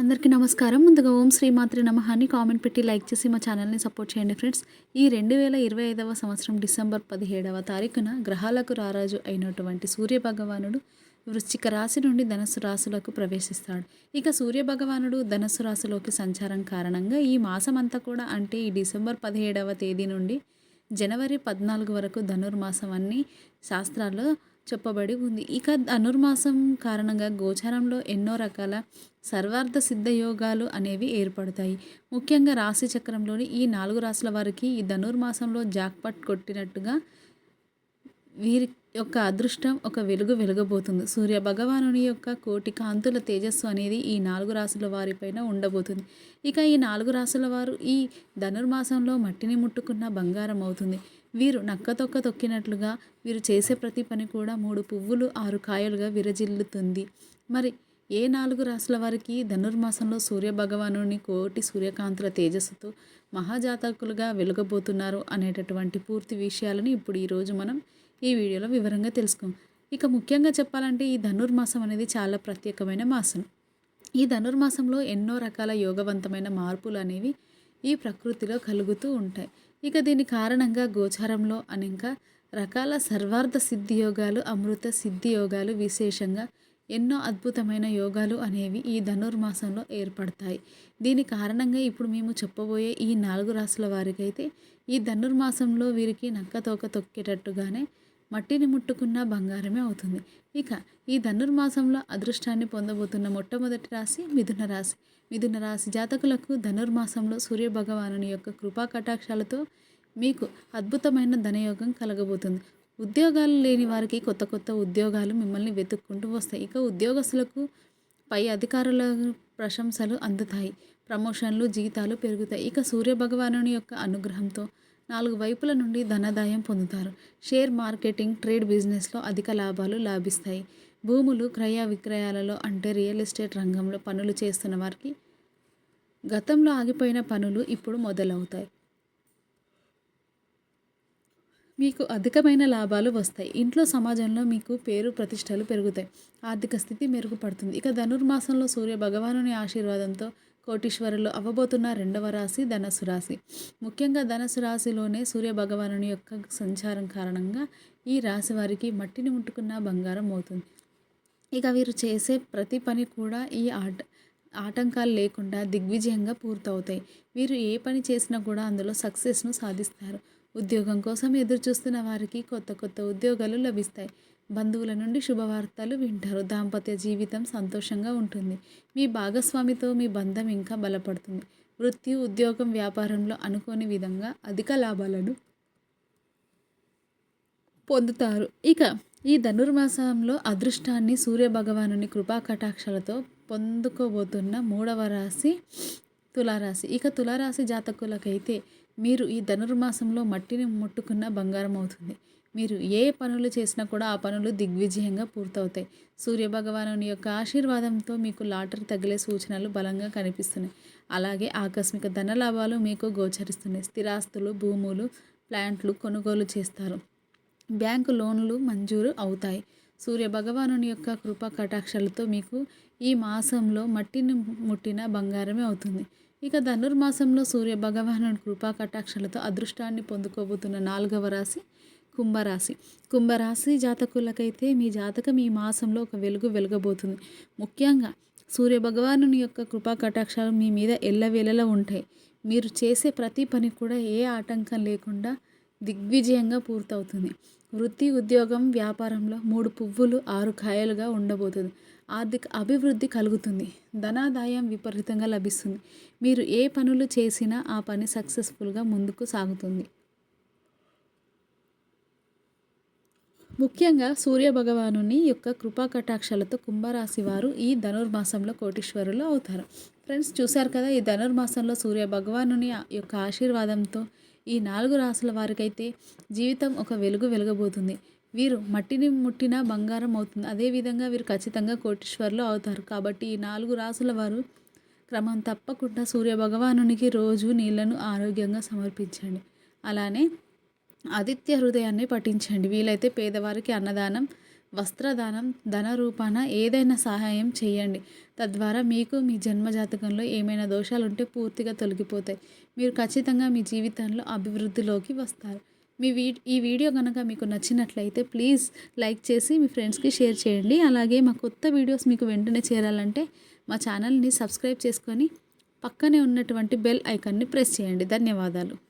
అందరికీ నమస్కారం. ముందుగా ఓం శ్రీమాత్రి నమహాన్ని కామెంట్ పెట్టి లైక్ చేసి మా ఛానల్ని సపోర్ట్ చేయండి ఫ్రెండ్స్. ఈ రెండు వేల ఇరవై ఐదవ సంవత్సరం డిసెంబర్ పదిహేడవ తారీఖున గ్రహాలకు రారాజు అయినటువంటి సూర్య భగవానుడు వృశ్చిక రాశి నుండి ధనస్సు రాశులకు ప్రవేశిస్తాడు. ఇక సూర్య భగవానుడు ధనస్సు రాశిలోకి సంచారం కారణంగా ఈ మాసం అంతా కూడా అంటే ఈ డిసెంబర్ పదిహేడవ తేదీ నుండి జనవరి పద్నాలుగు వరకు ధనుర్మాసం అన్ని శాస్త్రాల్లో చెప్పబడి ఉంది. ఇక ధనుర్మాసం కారణంగా గోచారంలో ఎన్నో రకాల సర్వార్థ సిద్ధ యోగాలు అనేవి ఏర్పడతాయి. ముఖ్యంగా రాశి చక్రంలోని ఈ నాలుగు రాశుల వారికి ఈ ధనుర్మాసంలో జాక్పట్ కొట్టినట్టుగా వీరి యొక్క అదృష్టం ఒక వెలుగు వెలగబోతుంది. సూర్య భగవానుని యొక్క కోటి కాంతుల తేజస్సు అనేది ఈ నాలుగు రాశుల వారిపైన ఉండబోతుంది. ఇక ఈ నాలుగు రాశుల వారు ఈ ధనుర్మాసంలో మట్టిని ముట్టుకున్న బంగారం అవుతుంది. వీరు నక్కతొక్క తొక్కినట్లుగా వీరు చేసే ప్రతి పని కూడా మూడు పువ్వులు ఆరు కాయలుగా విరజిల్లుతుంది. మరి ఏ నాలుగు రాశుల వారికి ధనుర్మాసంలో సూర్య భగవానుని కోటి సూర్యకాంతుల తేజస్సుతో మహాజాతకులుగా వెలుగబోతున్నారు అనేటటువంటి పూర్తి విషయాలను ఇప్పుడు ఈరోజు మనం ఈ వీడియోలో వివరంగా తెలుసుకుందాం. ఇక ముఖ్యంగా చెప్పాలంటే ఈ ధనుర్మాసం అనేది చాలా ప్రత్యేకమైన మాసం. ఈ ధనుర్మాసంలో ఎన్నో రకాల యోగవంతమైన మార్పులు అనేవి ఈ ప్రకృతిలో కలుగుతూ ఉంటాయి. ఇక దీని కారణంగా గోచారంలో అనేక రకాల సర్వార్థ సిద్ధి యోగాలు అమృత సిద్ధి యోగాలు విశేషంగా ఎన్నో అద్భుతమైన యోగాలు అనేవి ఈ ధనుర్మాసంలో ఏర్పడతాయి. దీని కారణంగా ఇప్పుడు మేము చెప్పబోయే ఈ నాలుగు రాసుల వారికైతే ఈ ధనుర్మాసంలో వీరికి నక్క తోక తొక్కేటట్టుగానే మట్టిని ముట్టుకున్న బంగారమే అవుతుంది. ఇక ఈ ధనుర్మాసంలో అదృష్టాన్ని పొందబోతున్న మొట్టమొదటి రాశి మిథున రాశి. మిథున రాశి జాతకులకు ధనుర్మాసంలో సూర్య భగవానుని యొక్క కృపా కటాక్షాలతో మీకు అద్భుతమైన ధనయోగం కలగబోతుంది. ఉద్యోగాలు లేని వారికి కొత్త కొత్త ఉద్యోగాలు మిమ్మల్ని వెతుక్కుంటూ వస్తాయి. ఇక ఉద్యోగస్తులకు పై అధికారుల ప్రశంసలు అందుతాయి. ప్రమోషన్లు జీతాలు పెరుగుతాయి. ఇక సూర్య భగవానుని యొక్క అనుగ్రహంతో నాలుగు వైపుల నుండి ధనదాయం పొందుతారు. షేర్ మార్కెటింగ్ ట్రేడ్ బిజినెస్లో అధిక లాభాలు లాభిస్తాయి. భూములు క్రయ విక్రయాలలో అంటే రియల్ ఎస్టేట్ రంగంలో పనులు చేస్తున్న వారికి గతంలో ఆగిపోయిన పనులు ఇప్పుడు మొదలవుతాయి. మీకు అధికమైన లాభాలు వస్తాయి. ఇంట్లో సమాజంలో మీకు పేరు ప్రతిష్టలు పెరుగుతాయి. ఆర్థిక స్థితి మెరుగుపడుతుంది. ఇక ధనుర్మాసంలో సూర్య భగవానుని ఆశీర్వాదంతో కోటీశ్వరులు అవ్వబోతున్న రెండవ రాశి ధనస్సు రాశి. ముఖ్యంగా ధనస్సు రాశిలోనే సూర్య భగవానుని యొక్క సంచారం కారణంగా ఈ రాశి వారికి మట్టిని ముట్టుకున్న బంగారం అవుతుంది. ఇక వీరు చేసే ప్రతి పని కూడా ఈ ఆట ఆటంకాలు లేకుండా దిగ్విజయంగా పూర్తవుతాయి. వీరు ఏ పని చేసినా కూడా అందులో సక్సెస్ను సాధిస్తారు. ఉద్యోగం కోసం ఎదురు చూస్తున్న వారికి కొత్త కొత్త ఉద్యోగాలు లభిస్తాయి. బంధువుల నుండి శుభవార్తలు వింటారు. దాంపత్య జీవితం సంతోషంగా ఉంటుంది. మీ భాగస్వామితో మీ బంధం ఇంకా బలపడుతుంది. వృత్తి ఉద్యోగం వ్యాపారంలో అనుకోని విధంగా అధిక లాభాలను పొందుతారు. ఇక ఈ ధనుర్మాసంలో అదృష్టాన్ని సూర్య భగవానుని కృపా కటాక్షలతో పొందుకోబోతున్న మూడవ రాశి తులారాశి. ఇక తులారాశి జాతకులకైతే మీరు ఈ ధనుర్మాసంలో మట్టిని ముట్టుకున్న బంగారం అవుతుంది. మీరు ఏ పనులు చేసినా కూడా ఆ పనులు దిగ్విజయంగా పూర్తవుతాయి. సూర్యభగవాను యొక్క ఆశీర్వాదంతో మీకు లాటరీ తగిలే సూచనలు బలంగా కనిపిస్తున్నాయి. అలాగే ఆకస్మిక ధన లాభాలు మీకు గోచరిస్తున్నాయి. స్థిరాస్తులు భూములు ప్లాంట్లు కొనుగోలు చేస్తారు. బ్యాంకు లోన్లు మంజూరు అవుతాయి. సూర్య భగవానుని యొక్క కృప కటాక్షలతో మీకు ఈ మాసంలో మట్టిని ముట్టిన బంగారమే అవుతుంది. ఇక ధనుర్మాసంలో సూర్య భగవానుని కృపా కటాక్షలతో అదృష్టాన్ని పొందుకోబోతున్న నాలుగవ రాశి కుంభరాశి. కుంభరాశి జాతకులకైతే మీ జాతకం ఈ మాసంలో ఒక వెలుగు వెలగబోతుంది. ముఖ్యంగా సూర్య భగవానుని యొక్క కృపా కటాక్షాలు మీ మీద ఎల్లవేళలా ఉంటాయి. మీరు చేసే ప్రతి పని కూడా ఏ ఆటంకం లేకుండా దిగ్విజయంగా పూర్తవుతుంది. వృత్తి ఉద్యోగం వ్యాపారంలో మూడు పువ్వులు ఆరు కాయలుగా ఉండబోతుంది. ఆర్థిక అభివృద్ధి కలుగుతుంది. ధనాదాయం విపరీతంగా లభిస్తుంది. మీరు ఏ పనులు చేసినా ఆ పని సక్సెస్ఫుల్గా ముందుకు సాగుతుంది. ముఖ్యంగా సూర్యభగవాను యొక్క కృపా కటాక్షలతో కుంభరాశి వారు ఈ ధనుర్మాసంలో కోటీశ్వరులు అవుతారు. ఫ్రెండ్స్ చూశారు కదా ఈ ధనుర్మాసంలో సూర్య భగవానుని యొక్క ఆశీర్వాదంతో ఈ నాలుగు రాసుల వారికైతే జీవితం ఒక వెలుగు వెలగబోతుంది. వీరు మట్టిని ముట్టిన బంగారం అవుతుంది. అదేవిధంగా వీరు ఖచ్చితంగా కోటీశ్వర్లు అవుతారు. కాబట్టి ఈ నాలుగు రాసుల వారు క్రమం తప్పకుండా సూర్య భగవానునికి రోజు నీళ్ళను ఆరోగ్యంగా సమర్పించండి. అలానే ఆదిత్య హృదయాన్ని పఠించండి. వీలైతే పేదవారికి అన్నదానం వస్త్రదానం ధన రూపాన ఏదైనా సహాయం చేయండి. తద్వారా మీకు మీ జన్మజాతకంలో ఏమైనా దోషాలు ఉంటే పూర్తిగా తొలగిపోతాయి. మీరు ఖచ్చితంగా మీ జీవితంలో అభివృద్ధిలోకి వస్తారు. మీ వీ ఈ వీడియో కనుక మీకు నచ్చినట్లయితే ప్లీజ్ లైక్ చేసి మీ ఫ్రెండ్స్కి షేర్ చేయండి. అలాగే మా కొత్త వీడియోస్ మీకు వెంటనే చేరాలంటే మా ఛానల్ని సబ్స్క్రైబ్ చేసుకొని పక్కనే ఉన్నటువంటి బెల్ ఐకాన్ని ప్రెస్ చేయండి. ధన్యవాదాలు.